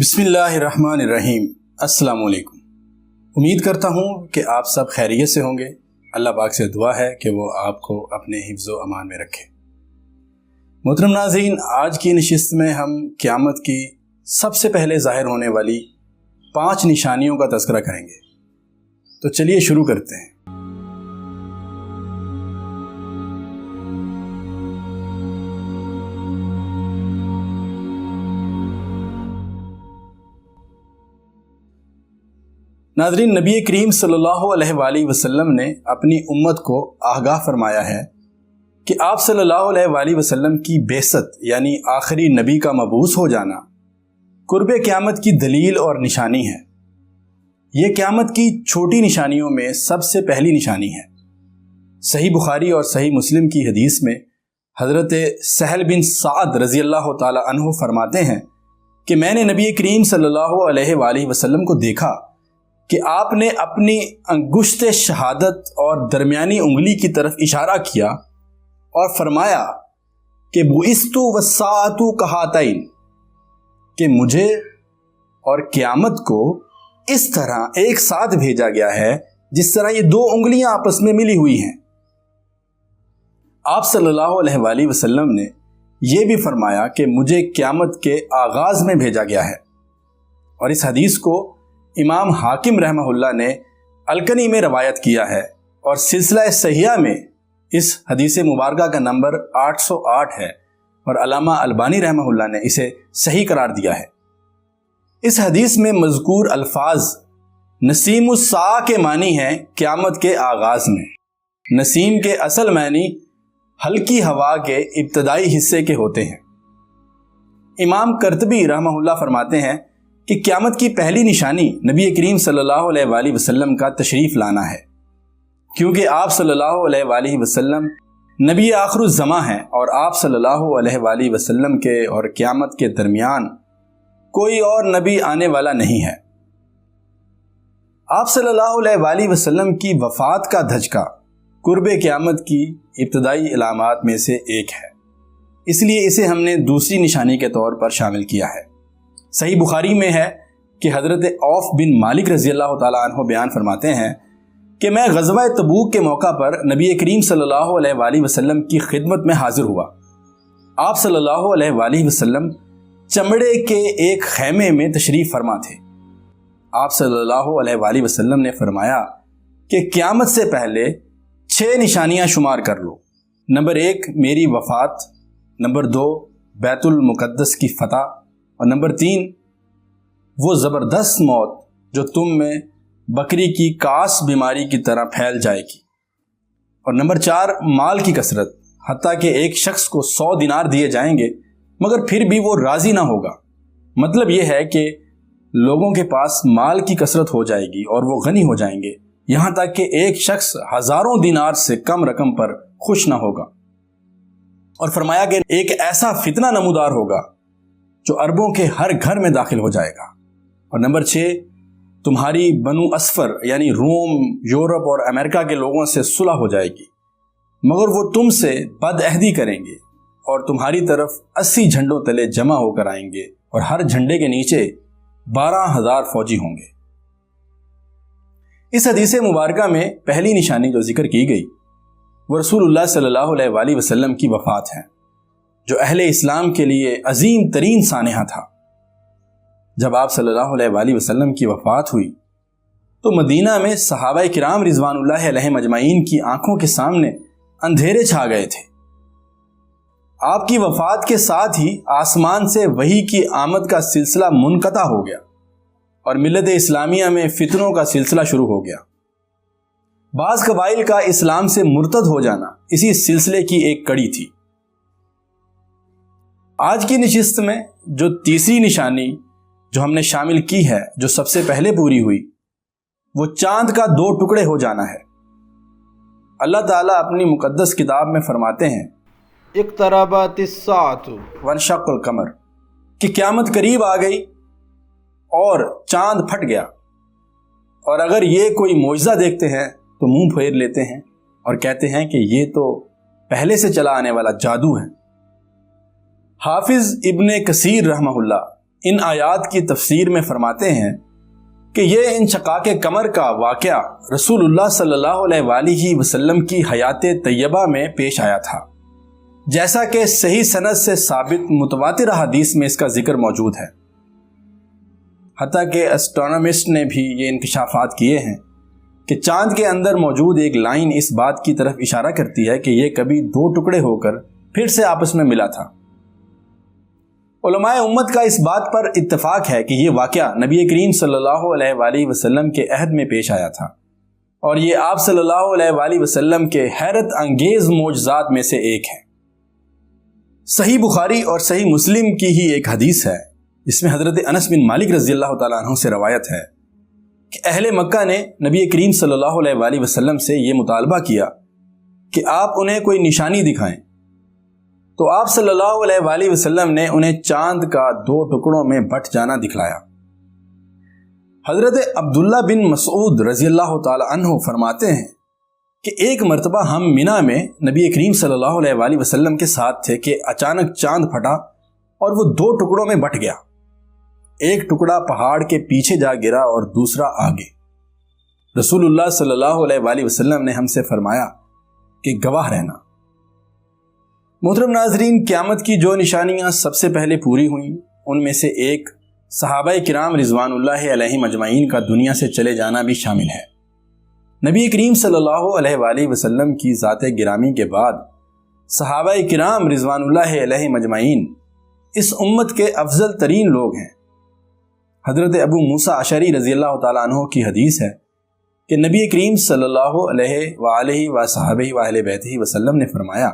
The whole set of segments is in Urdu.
بسم اللہ الرحمن الرحیم۔ السلام علیکم۔ امید کرتا ہوں کہ آپ سب خیریت سے ہوں گے۔ اللہ پاک سے دعا ہے کہ وہ آپ کو اپنے حفظ و امان میں رکھے۔ محترم ناظرین، آج کی نشست میں ہم قیامت کی سب سے پہلے ظاہر ہونے والی پانچ نشانیوں کا تذکرہ کریں گے۔ تو چلیے شروع کرتے ہیں۔ ناظرین، نبی کریم صلی اللہ علیہ وآلہ وسلم نے اپنی امت کو آگاہ فرمایا ہے کہ آپ صلی اللہ علیہ وآلہ وسلم کی بیست یعنی آخری نبی کا مبوس ہو جانا، قرب قیامت کی دلیل اور نشانی ہے۔ یہ قیامت کی چھوٹی نشانیوں میں سب سے پہلی نشانی ہے۔ صحیح بخاری اور صحیح مسلم کی حدیث میں حضرت سہل بن سعد رضی اللہ تعالی عنہ فرماتے ہیں کہ میں نے نبی کریم صلی اللہ علیہ وآلہ وسلم کو دیکھا۔ کہ آپ نے اپنی انگشت شہادت اور درمیانی انگلی کی طرف اشارہ کیا اور فرمایا کہ بوئستو وساتو کہاتین کہ مجھے اور قیامت کو اس طرح ایک ساتھ بھیجا گیا ہے جس طرح یہ دو انگلیاں آپس میں ملی ہوئی ہیں۔ آپ صلی اللہ علیہ وآلہ وسلم نے یہ بھی فرمایا کہ مجھے قیامت کے آغاز میں بھیجا گیا ہے اور اس حدیث کو امام حاکم رحمہ اللہ نے الکنی میں روایت کیا ہے اور سلسلہ سیاح میں اس حدیث مبارکہ کا نمبر آٹھ سو آٹھ ہے اور علامہ البانی رحمہ اللہ نے اسے صحیح قرار دیا ہے۔ اس حدیث میں مذکور الفاظ نسیم السا کے معنی ہیں قیامت کے آغاز میں۔ نسیم کے اصل معنی ہلکی ہوا کے ابتدائی حصے کے ہوتے ہیں۔ امام کرتبی رحمہ اللہ فرماتے ہیں کہ قیامت کی پہلی نشانی نبی کریم صلی اللہ علیہ وآلہ وسلم کا تشریف لانا ہے۔ کیونکہ آپ صلی اللہ علیہ وآلہ وسلم نبی آخر الزماں ہیں اور آپ صلی اللہ علیہ وآلہ وسلم کے اور قیامت کے درمیان کوئی اور نبی آنے والا نہیں ہے۔ آپ صلی اللہ علیہ وآلہ وسلم کی وفات کا دھچکا قرب قیامت کی ابتدائی علامات میں سے ایک ہے۔ اس لیے اسے ہم نے دوسری نشانی کے طور پر شامل کیا ہے۔ صحیح بخاری میں ہے کہ حضرت اوف بن مالک رضی اللہ تعالیٰ عنہ بیان فرماتے ہیں کہ میں غزوہ تبوک کے موقع پر نبی کریم صلی اللہ علیہ وآلہ وسلم کی خدمت میں حاضر ہوا۔ آپ صلی اللہ علیہ وآلہ وسلم چمڑے کے ایک خیمے میں تشریف فرما تھے۔ آپ صلی اللہ علیہ وآلہ وسلم نے فرمایا کہ قیامت سے پہلے چھ نشانیاں شمار کر لو۔ نمبر ایک، میری وفات۔ نمبر دو، بیت المقدس کی فتح۔ اور نمبر تین، وہ زبردست موت جو تم میں بکری کی کاس بیماری کی طرح پھیل جائے گی۔ اور نمبر چار، مال کی کثرت، حتیٰ کہ ایک شخص کو سو دینار دیے جائیں گے، مگر پھر بھی وہ راضی نہ ہوگا۔ مطلب یہ ہے کہ لوگوں کے پاس مال کی کثرت ہو جائے گی اور وہ غنی ہو جائیں گے، یہاں تک کہ ایک شخص ہزاروں دینار سے کم رقم پر خوش نہ ہوگا۔ اور فرمایا کہ ایک ایسا فتنہ نمودار ہوگا جو اربوں کے ہر گھر میں داخل ہو جائے گا۔ اور نمبر چھ، تمہاری بنو اسفر یعنی روم، یورپ اور امریکہ کے لوگوں سے صلح ہو جائے گی۔ مگر وہ تم سے بد عہدی کریں گے اور تمہاری طرف اسی جھنڈوں تلے جمع ہو کر آئیں گے اور ہر جھنڈے کے نیچے بارہ ہزار فوجی ہوں گے۔ اس حدیث مبارکہ میں پہلی نشانی جو ذکر کی گئی وہ رسول اللہ صلی اللہ علیہ وآلہ وسلم کی وفات ہے۔ جو اہل اسلام کے لیے عظیم ترین سانحہ تھا۔ جب آپ صلی اللہ علیہ وآلہ وسلم کی وفات ہوئی، تو مدینہ میں صحابہ کرام رضوان اللہ علیہ مجمعین کی آنکھوں کے سامنے اندھیرے چھا گئے تھے۔ آپ کی وفات کے ساتھ ہی آسمان سے وہی کی آمد کا سلسلہ منقطع ہو گیا اور ملت اسلامیہ میں فتنوں کا سلسلہ شروع ہو گیا۔ بعض قبائل کا اسلام سے مرتد ہو جانا اسی سلسلے کی ایک کڑی تھی۔ آج کی نشست میں جو تیسری نشانی جو ہم نے شامل کی ہے جو سب سے پہلے پوری ہوئی وہ چاند کا دو ٹکڑے ہو جانا ہے۔ اللہ تعالیٰ اپنی مقدس کتاب میں فرماتے ہیں اقتربت الساعت۔ ونشق القمر۔ کہ قیامت قریب آ گئی اور چاند پھٹ گیا۔ اور اگر یہ کوئی معجزہ دیکھتے ہیں تو منہ پھیر لیتے ہیں اور کہتے ہیں کہ یہ تو پہلے سے چلا آنے والا جادو ہے۔ حافظ ابن کثیر رحمہ اللہ ان آیات کی تفسیر میں فرماتے ہیں کہ یہ ان شقاق کمر کا واقعہ رسول اللہ صلی اللہ علیہ وآلہ وسلم کی حیات طیبہ میں پیش آیا تھا۔ جیسا کہ صحیح صنعت سے ثابت متواتر حدیث میں اس کا ذکر موجود ہے۔ حتیٰ کہ اسٹرانومسٹ نے بھی یہ انکشافات کیے ہیں کہ چاند کے اندر موجود ایک لائن اس بات کی طرف اشارہ کرتی ہے کہ یہ کبھی دو ٹکڑے ہو کر پھر سے آپس میں ملا تھا۔ علماء امت کا اس بات پر اتفاق ہے کہ یہ واقعہ نبی کریم صلی اللہ علیہ وآلہ وسلم کے عہد میں پیش آیا تھا۔ اور یہ آپ صلی اللہ علیہ وآلہ وسلم کے حیرت انگیز موجزات میں سے ایک ہے۔ صحیح بخاری اور صحیح مسلم کی ہی ایک حدیث ہے۔ جس میں حضرت انس بن مالک رضی اللہ تعالیٰ عنہ سے روایت ہے کہ اہل مکہ نے نبی کریم صلی اللہ علیہ وآلہ وسلم سے یہ مطالبہ کیا کہ آپ انہیں کوئی نشانی دکھائیں۔ تو آپ صلی اللہ علیہ وآلہ وسلم نے انہیں چاند کا دو ٹکڑوں میں بٹ جانا دکھلایا۔ حضرت عبداللہ بن مسعود رضی اللہ تعالی عنہ فرماتے ہیں کہ ایک مرتبہ ہم مینا میں نبی کریم صلی اللہ علیہ وآلہ وسلم کے ساتھ تھے کہ اچانک چاند پھٹا اور وہ دو ٹکڑوں میں بٹ گیا۔ ایک ٹکڑا پہاڑ کے پیچھے جا گرا اور دوسرا آگے۔ رسول اللہ صلی اللہ علیہ وآلہ وسلم نے ہم سے فرمایا کہ گواہ رہنا۔ محترم ناظرین، قیامت کی جو نشانیاں سب سے پہلے پوری ہوئیں، ان میں سے ایک صحابہ کرام رضوان اللہ علیہ مجمعین کا دنیا سے چلے جانا بھی شامل ہے۔ نبی کریم صلی اللہ علیہ وآلہ وسلم کی ذات گرامی کے بعد صحابہ کرام رضوان اللہ علیہ مجمعین اس امت کے افضل ترین لوگ ہیں۔ حضرت ابو موسا عشری رضی اللہ تعالیٰ عنہ کی حدیث ہے کہ نبی کریم صلی اللہ علیہ وآلہ و صحاب بیت وسلم نے فرمایا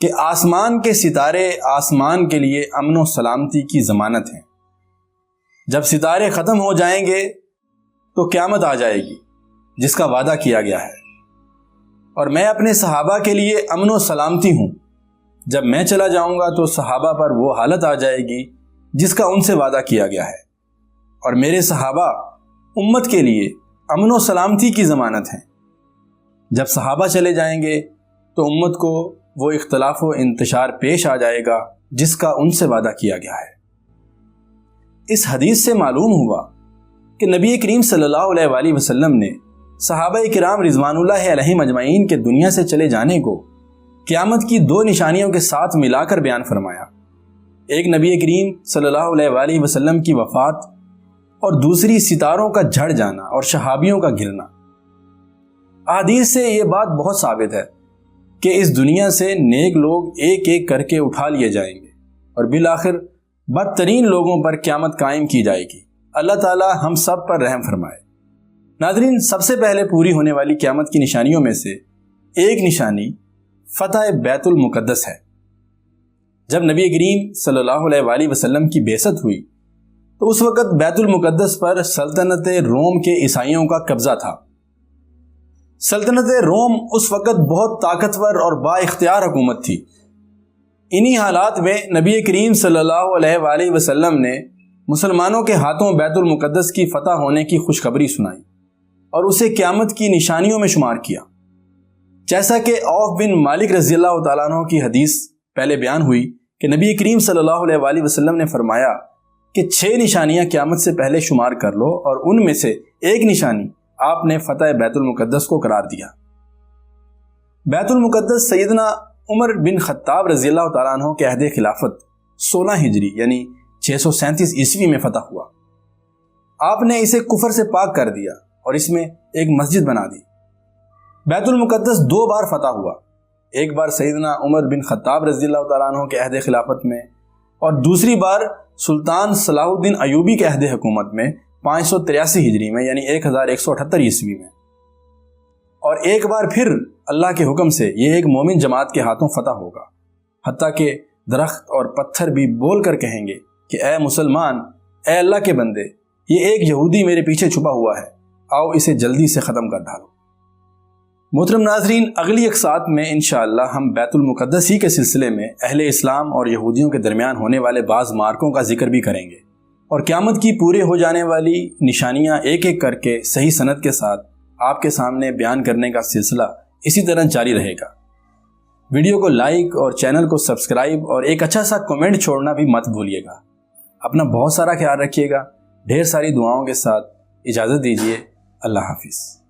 کہ آسمان کے ستارے آسمان کے لیے امن و سلامتی کی ضمانت ہیں۔ جب ستارے ختم ہو جائیں گے تو قیامت آ جائے گی، جس کا وعدہ کیا گیا ہے۔ اور میں اپنے صحابہ کے لیے امن و سلامتی ہوں۔ جب میں چلا جاؤں گا تو صحابہ پر وہ حالت آ جائے گی جس کا ان سے وعدہ کیا گیا ہے۔ اور میرے صحابہ امت کے لیے امن و سلامتی کی ضمانت ہیں۔ جب صحابہ چلے جائیں گے تو امت کو وہ اختلاف و انتشار پیش آ جائے گا جس کا ان سے وعدہ کیا گیا ہے۔ اس حدیث سے معلوم ہوا کہ نبی کریم صلی اللہ علیہ وآلہ وسلم نے صحابہ کرام رضوان اللہ علیہ مجمعین کے دنیا سے چلے جانے کو قیامت کی دو نشانیوں کے ساتھ ملا کر بیان فرمایا۔ ایک نبی کریم صلی اللہ علیہ وآلہ وسلم کی وفات اور دوسری ستاروں کا جھڑ جانا اور شہابیوں کا گرنا احادیث سے یہ بات بہت ثابت ہے کہ اس دنیا سے نیک لوگ ایک ایک کر کے اٹھا لیے جائیں گے۔ اور بالآخر بدترین لوگوں پر قیامت قائم کی جائے گی۔ اللہ تعالی ہم سب پر رحم فرمائے۔ ناظرین، سب سے پہلے پوری ہونے والی قیامت کی نشانیوں میں سے ایک نشانی فتح بیت المقدس ہے۔ جب نبی کریم صلی اللہ علیہ وآلہ وسلم کی بیست ہوئی، تو اس وقت بیت المقدس پر سلطنت روم کے عیسائیوں کا قبضہ تھا۔ سلطنت روم اس وقت بہت طاقتور اور با اختیار حکومت تھی۔ انہی حالات میں نبی کریم صلی اللہ علیہ وآلہ وسلم نے مسلمانوں کے ہاتھوں بیت المقدس کی فتح ہونے کی خوشخبری سنائی اور اسے قیامت کی نشانیوں میں شمار کیا۔ جیسا کہ اوف بن مالک رضی اللہ تعالیٰ عنہ کی حدیث پہلے بیان ہوئی کہ نبی کریم صلی اللہ علیہ وآلہ وسلم نے فرمایا کہ چھ نشانیاں قیامت سے پہلے شمار کر لو اور ان میں سے ایک نشانی آپ نے فتح بیت المقدس کو قرار دیا۔ بیت المقدس سیدنا عمر بن خطاب رضی اللہ تعالیٰ عنہ کے عہد خلافت سولہ ہجری یعنی چھ سو سینتیس عیسوی میں فتح ہوا۔ آپ نے اسے کفر سے پاک کر دیا اور اس میں ایک مسجد بنا دی۔ بیت المقدس دو بار فتح ہوا۔ ایک بار سیدنا عمر بن خطاب رضی اللہ تعالیٰ عنہ کے عہد خلافت میں اور دوسری بار سلطان صلاح الدین ایوبی کے عہد حکومت میں پانچ سو تریاسی ہجری میں یعنی ایک ہزار ایک سو اٹھتر عیسوی میں۔ اور ایک بار پھر اللہ کے حکم سے یہ ایک مومن جماعت کے ہاتھوں فتح ہوگا۔ حتیٰ کہ درخت اور پتھر بھی بول کر کہیں گے کہ اے مسلمان، اے اللہ کے بندے، یہ ایک یہودی میرے پیچھے چھپا ہوا ہے۔ آؤ اسے جلدی سے ختم کر ڈالو محترم ناظرین، اگلی اقساط میں انشاءاللہ ہم بیت المقدس ہی کے سلسلے میں اہل اسلام اور یہودیوں کے درمیان ہونے والے بعض مارکوں کا ذکر بھی کریں گے۔ اور قیامت کی پورے ہو جانے والی نشانیاں ایک ایک کر کے صحیح صنعت کے ساتھ آپ کے سامنے بیان کرنے کا سلسلہ اسی طرح جاری رہے گا۔ ویڈیو کو لائک اور چینل کو سبسکرائب اور ایک اچھا سا کومنٹ چھوڑنا بھی مت بھولیے گا۔ اپنا بہت سارا خیال رکھیے گا۔ ڈھیر ساری دعاؤں کے ساتھ اجازت دیجیے۔ اللہ حافظ۔